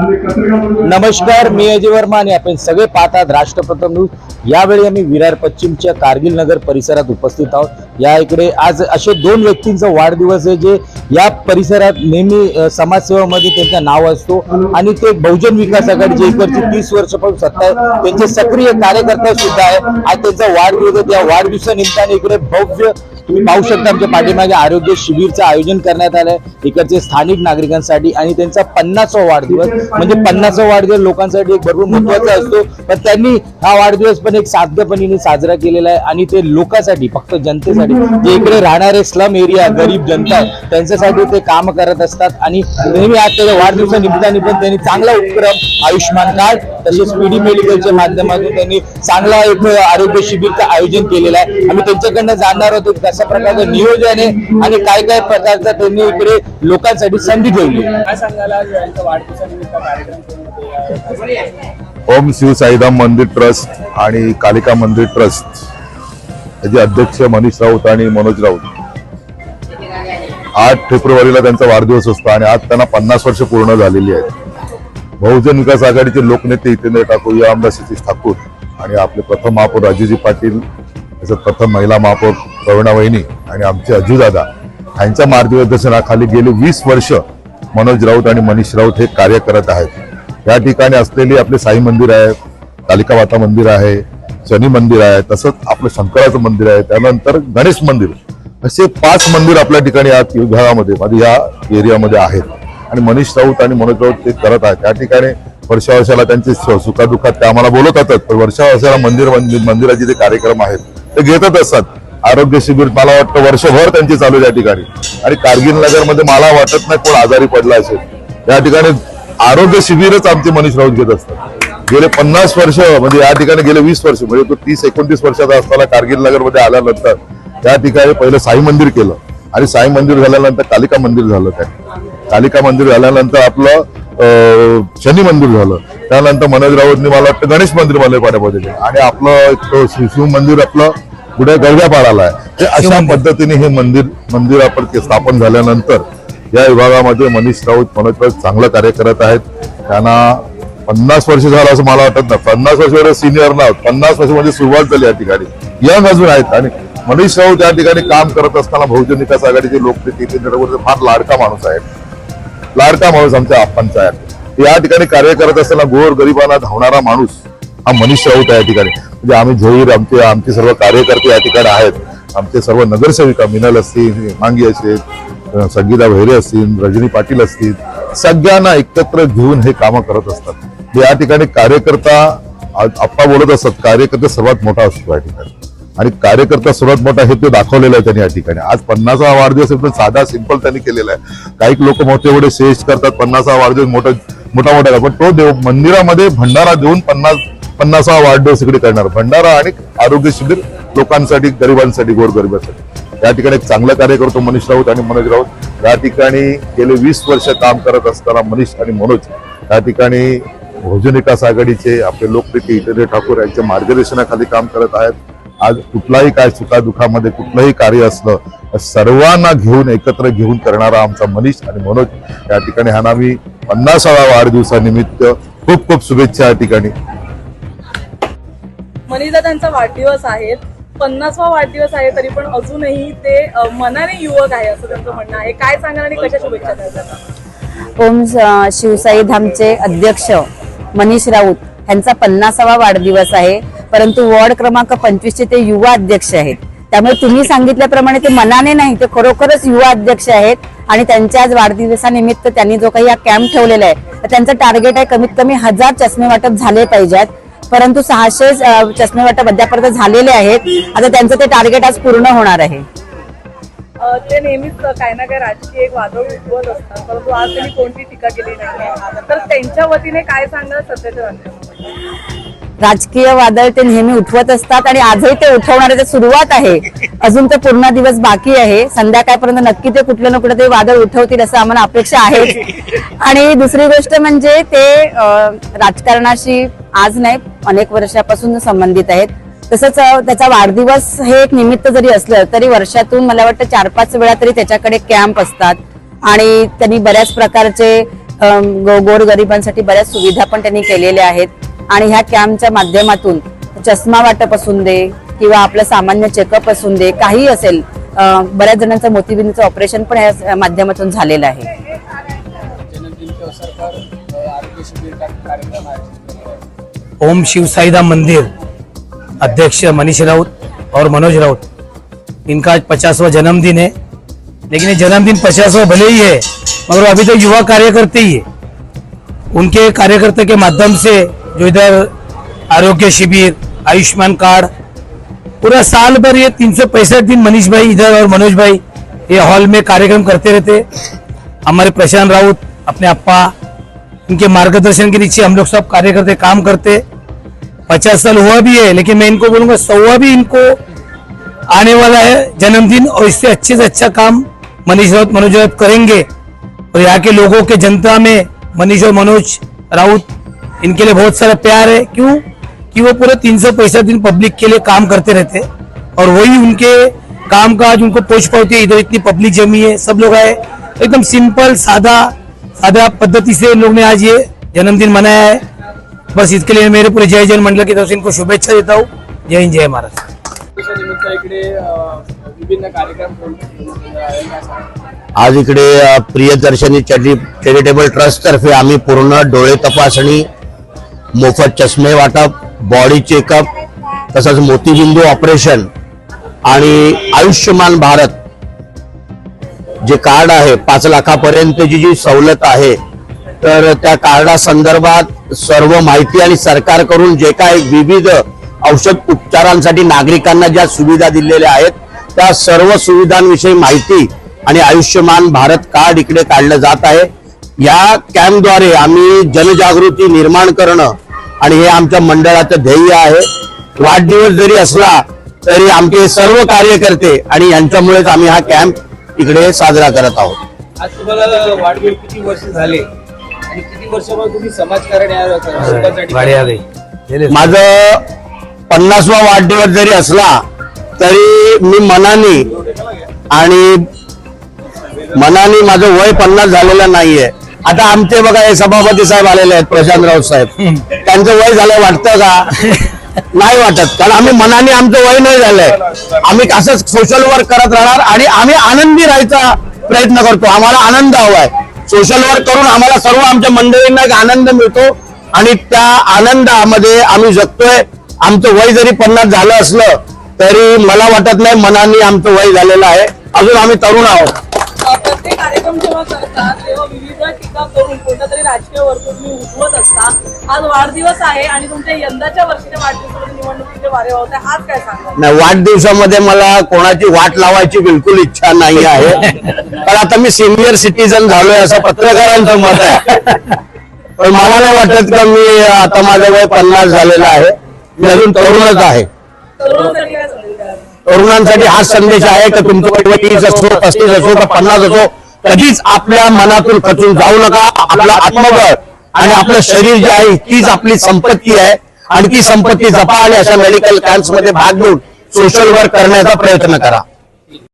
नमस्कार मी अजय वर्मा आणि आपण सगळे पाहतात राष्ट्रप्रथम न्यूज. यावेळी आम्ही विरार पश्चिमच्या कारगिल नगर परिसरात उपस्थित आहोत. या इकडे आज असे दोन व्यक्तींचा वाढदिवस आहे जे या परिसरात नेहमी समाजसेवामध्ये त्यांचं नाव असतो आणि ते बहुजन विकास आघाडीचे इकडची तीस वर्षापासून सत्ता आहे त्यांचे सक्रिय कार्यकर्ता सुद्धा आहे. आज त्यांचा वाढदिवस आहे. त्या वाढदिवसानिमित्ताने इकडे भव्य तुम्ही पाहू शकता आमच्या पाठीमागे आरोग्य शिबिरचं आयोजन करण्यात आलंय. इकडचे स्थानिक नागरिकांसाठी आणि त्यांचा पन्नासवा वाढदिवस. म्हणजे पन्नासवा वाढदिवस लोकांसाठी एक भरपूर महत्त्वाचा असतो. पण त्यांनी हा वाढदिवस पण एक साध्यपणीने साजरा केलेला आहे. आणि ते लोकांसाठी फक्त जनतेसाठी जे इकडे राहणारे स्लम एरिया गरीब जनता आहे त्यांच्यासाठी ते काम करत असतात. आणि नेहमी आज त्याच्या वाढदिवसानिमित्ताने पण त्यांनी चांगला उपक्रम आयुष्यमान कार्ड तसेच पीडी मेडिकलच्या माध्यमातून त्यांनी चांगला एक आरोग्य शिबिरचं आयोजन केलेलं आहे. आम्ही त्यांच्याकडनं जाणणार होतो कशा प्रकारचं नियोजन आहे आणि काय काय प्रकारचा त्यांनी इकडे लोकांसाठी संधी ठेवली? ओम शिव साईधाम मंदिर ट्रस्ट आणि कालिका मंदिर ट्रस्ट. याचे अध्यक्ष मनीष राऊत आणि मनोज राऊत. आठ फेब्रुवारीला त्यांचा वाढदिवस असतो आणि आज त्यांना पन्नास वर्ष पूर्ण झालेली आहेत. बहुजन विकास आघाडीचे लोकनेते हितेंद्र ठाकूर या आमदार सतीश ठाकूर आणि आपले प्रथम महापौर राजूजी पाटील त्याच्यात प्रथम महिला महापौर प्रवीणा वहिनी आणि आमचे अजूदादा यांच्या मार्गदर्शनाखाली गेली वीस वर्ष मनोज राऊत आणि मनीष राऊत हे कार्य करत आहेत. या ठिकाणी असलेली आपले साई मंदिर आहे कालिका माता मंदिर आहे शनी मंदिर आहे तसंच आपलं शंकराचं मंदिर आहे त्यानंतर गणेश मंदिर. असे पाच मंदिर आपल्या ठिकाणी या विभागामध्ये म्हणजे या एरियामध्ये आहेत. आणि मनीष राऊत आणि मनोज राऊत ते करत आहेत. त्या ठिकाणी वर्षा वर्षाला त्यांचे सुखादुखात ते आम्हाला बोलत असतात पण वर्षा वर्षाला मंदिर मंदिर- मंदिराचे जे कार्यक्रम आहेत ते घेतच असतात. आरोग्य शिबिर मला वाटतं वर्षभर त्यांची चालू आहे या ठिकाणी. आणि कारगिल नगरमध्ये मला वाटत नाही कोण आजारी पडला असेल. या ठिकाणी आरोग्य शिबिरच आमचे मनीष राऊत घेत असतात. गेले पन्नास वर्ष म्हणजे या ठिकाणी गेले वीस वर्ष म्हणजे तो तीस एकोणतीस वर्षाचा असताना कारगिल नगरमध्ये आल्यानंतर त्या ठिकाणी पहिलं साई मंदिर केलं. आणि साई मंदिर झाल्यानंतर कालिका मंदिर झालं काय कालिका मंदिर झाल्यानंतर आपलं शनी मंदिर झालं. त्यानंतर मनोज राऊतनी मला वाटतं गणेश मंदिर मला पाण्यामध्ये. आणि आपलं एक तो शिव मंदिर आपलं पुढे गडव्यापाडाला आहे ते अशा पद्धतीने हे मंदिर मंदिर आपण स्थापन झाल्यानंतर या विभागामध्ये मनीष राऊत मनोज राऊत चांगलं कार्य करत आहेत. त्यांना पन्नास वर्ष झालं असं मला वाटत नाही. पन्नास वर्ष एवढे सिनियर ना पन्नास वर्षमध्ये सुरुवात झाली या ठिकाणी. यंग अजून आहेत. आणि मनीष राऊत या ठिकाणी काम करत असताना बहुजन विकास आघाडीचे लोकनेते फार लाडका माणूस आहे. लाडका माणूस आमच्या आप्पांचा आहे. या ठिकाणी कार्य करत असताना गोर गरिबांना धावणारा माणूस हा मनीष राऊत आहे या ठिकाणी. म्हणजे आम्ही झहीर आमचे आमचे सर्व कार्यकर्ते या ठिकाणी आहेत. आमचे सर्व नगरसेविका मिनल असतील मांगी असतील संगीता भैरे असतील रजनी पाटील असतील सगळ्यांना एकत्र घेऊन हे कामं करत असतात. या ठिकाणी कार्यकर्ता आप्पा बोलत असतात कार्यकर्ता सर्वात मोठा असतो या ठिकाणी. आणि कार्यकर्ता सर्वात मोठा हे ते दाखवलेलं आहे त्यांनी या ठिकाणी. आज पन्नासा वाढदिवस एकदम साधा सिंपल त्यांनी केलेला आहे. काही लोक मोठे मोठे श्रेष्ठ करतात पन्नासा वाढदिवस मोठा मोठा मोठा पण तो देव मंदिरामध्ये भंडारा देऊन पन्नास पन्नासावा वाढदिवस इकडे करणार. भंडारा आणि आरोग्य शिबिर लोकांसाठी गरिबांसाठी गोरगरिबांसाठी. या ठिकाणी एक चांगलं कार्य करतो मनीष राऊत आणि मनोज राऊत. या ठिकाणी गेले वीस वर्ष काम करत असताना मनीष आणि मनोज या ठिकाणी बहुजन विकास आघाडीचे आपले लोकप्रिय हितेंद्र ठाकूर यांच्या मार्गदर्शनाखाली काम करत आहेत. आज कुठलाही काय सुखादुखामध्ये कुठलंही कार्य असलं सर्वांना घेऊन एकत्र घेऊन करणारा आमचा मनीष आणि मनोज. या ठिकाणी ह्यांना मी पन्नासाव्या वाढदिवसानिमित्त खूप खूप शुभेच्छा या ठिकाणी. मनीदा त्यांचा वाढदिवस आहे. पन्नासवा वाढदिवस आहे तरी पण अजूनही ते मनाने युवक आहे असं त्यांचं म्हणणं आहे. काय सांगाल आणि कशा शुभेच्छा ओम शिवसाई धामचे अध्यक्ष मनीष राऊत यांचा पन्नासावा वाढदिवस आहे. परंतु वॉर्ड क्रमांक पंचवीसचे ते युवा अध्यक्ष आहेत. त्यामुळे तुम्ही सांगितल्याप्रमाणे ते मनाने नाही ते खरोखरच युवा अध्यक्ष आहेत. आणि त्यांच्या आज वाढदिवसानिमित्त त्यांनी जो काही हा कॅम्प ठेवलेला आहे तर त्यांचं टार्गेट आहे कमीत कमी हजार चष्मे वाटप झाले पाहिजेत. परंतु सहाशे चष्मे वाटप अद्यापर्यंत झालेले आहेत. आता त्यांचं ते टार्गेट आज पूर्ण होणार आहे. ते नेहमीच काही ना काही राजकीय एक वादळ उद्भवत असतात. परंतु आज त्यांनी कोणती टीका केली नाही तर त्यांच्या वतीने काय सांगणार सध्याच्या राजकीय वादळ ते नेहमी उठवत असतात आणि आजही ते उठवणारे सुरुवात आहे. अजून तर पूर्ण दिवस बाकी आहे. संध्याकाळपर्यंत नक्की ते कुठलं ना कुठलं ते वादळ उठवतील असं आम्हाला अपेक्षा आहे. आणि दुसरी गोष्ट म्हणजे ते राजकारणाशी आज नाही अनेक वर्षापासून संबंधित आहेत. तसंच त्याचा वाढदिवस हे एक निमित्त जरी असलं तरी वर्षातून मला वाटतं चार पाच वेळा तरी त्याच्याकडे कॅम्प असतात. आणि त्यांनी बऱ्याच प्रकारचे गोरगरिबांसाठी बऱ्याच सुविधा पण त्यांनी केलेल्या आहेत. आणि ह्या कॅम्पच्या माध्यमातून चष्मा वाटप असून दे किंवा आपलं सामान्य चेकअप असून दे काही असेल बऱ्याच जणांचं मोतीबिंदूचं ऑपरेशन पण या माध्यमातून झालेलं आहे. ओम शिवसाईदा मंदिर अध्यक्ष मनीष राउत और मनोज राउत इनका आज पचासवा जन्मदिन है लेकिन ये जन्मदिन पचासवा भले ही है मगर अभी तो युवा कार्यकर्ते ही है। उनके कार्यकर्ता के माध्यम से जो इधर आरोग्य शिविर, आयुष्मान कार्ड, पूरा साल भर ये तीन सौ पैंसठ दिन मनीष भाई इधर और मनोज भाई ये हॉल में कार्यक्रम करते रहते। हमारे प्रशांत राउत, अपने अप्पा, इनके मार्गदर्शन के नीचे हम लोग सब कार्य करते काम करते। पचास साल हुआ भी है, लेकिन मैं इनको बोलूँगा सौवा भी इनको आने वाला है जन्मदिन और इससे अच्छे से अच्छा काम मनीष राउत, मनोज राउत करेंगे। और यहाँ के लोगों के जनता में मनीष और मनोज राउत इनके लिए बहुत सारा प्यार है। क्यों? कि वो पूरे तीन सौ पैंसठ दिन पब्लिक के लिए काम करते रहते और वही उनके काम का आज उनको पोच पाती है। इधर इतनी पब्लिक जमी है, सब लोग आए। एकदम सिंपल सादा सादा पद्धति से लोग ने आज ये जन्मदिन मनाया है। बस इसके लिए मेरे पूरे जय जैन मंडल की तरफ़ से इनको शुभेच्छा देता हूँ। जय हिंद, जय महाराज? आज इकडे प्रियदर्शनी चॅरि, चॅरिटेबल ट्रस्ट तर्फे आम्ही पूर्ण डोळे तपासणी मोफत चष्मे वाटप बॉडी चेकअप तसंच मोतीबिंदू ऑपरेशन आणि आयुष्यमान भारत. जे कार्ड आहे पाच लाखापर्यंतची जी सवलत आहे तर त्या कार्डा संदर्भात सर्व माहिती आणि सरकारकडून जे काय विविध औषध उपचारांसाठी नागरिकांना ज्या सुविधा दिलेल्या आहेत त्या सर्व सुविधांविषयी माहिती आणि आयुष्यमान भारत कार्ड इकडे काढलं जात आहे. या कॅम्पद्वारे आम्ही जनजागृती निर्माण करणं आणि हे आमच्या मंडळाचं ध्येय आहे. वाढदिवस जरी असला तरी आमचे सर्व कार्यकर्ते आणि यांच्यामुळेच आम्ही हा कॅम्प इकडे साजरा करत आहोत. आज तुम्हाला वाढदिवस किती वर्ष झाले? आणि किती वर्षापासून तुम्ही समाजकारण माझं पन्नासवा वाढदिवस जरी असला तरी मी मनाने आणि मनाने माझं वय पन्नास झालेलं नाहीये. आता आमचे बघा हे सभापती साहेब आलेले आहेत प्रशांत राऊत साहेब त्यांचं वय झालं वाटतं का? नाही वाटत. कारण आम्ही मनाने आमचं वय नाही झालंय. आम्ही असंच सोशल वर्क करत राहणार आणि आम्ही आनंदी राहायचा प्रयत्न करतो. आम्हाला आनंद हवाय. सोशल वर्क करून आम्हाला सर्व आमच्या मंडळींना एक आनंद मिळतो आणि त्या आनंदामध्ये आम्ही जगतोय. आमचं वय जरी पन्नास झालं असलं तरी मला वाटत नाही मनाने आमचं वय झालेलं आहे. अजून आम्ही तरुण आहोत. टीका करून कोणत्या तरी राजकीय वर्तुळ तुम्ही उठवत असता आज वाढदिवस आहे आणि तुमच्या यंदाच्या वर्षीच्या वाढदिवसामध्ये निवडणुकीचे वारे वाहत आहे आज काय सांगा नाही वाढदिवसामध्ये मला कोणाची वाट लावायची बिलकुल इच्छा नाही आहे. पण आता मी सिनियर सिटीजन झालोय असं पत्रकारांचं मत आहे. पण मला नाही वाटत का मी आता माझं वय पन्नास झालेलं आहे. मी अजून तरुणच आहे. तरुणांसाठी काय संदेश द्याल? तरुणांसाठी हा संदेश आहे की तुमचं वय तीस असो पस्तीस असो का पन्नास असो? कधीच आपल्या मनातून खचून जाऊ नका. आपलं आत्मबळ आणि आपलं शरीर जे आहे तीच आपली संपत्ती आहे. आणि ती संपत्ती जपा आणि अशा मेडिकल कॅम्प्समध्ये भाग घेऊन सोशल वर्क करण्याचा प्रयत्न करा.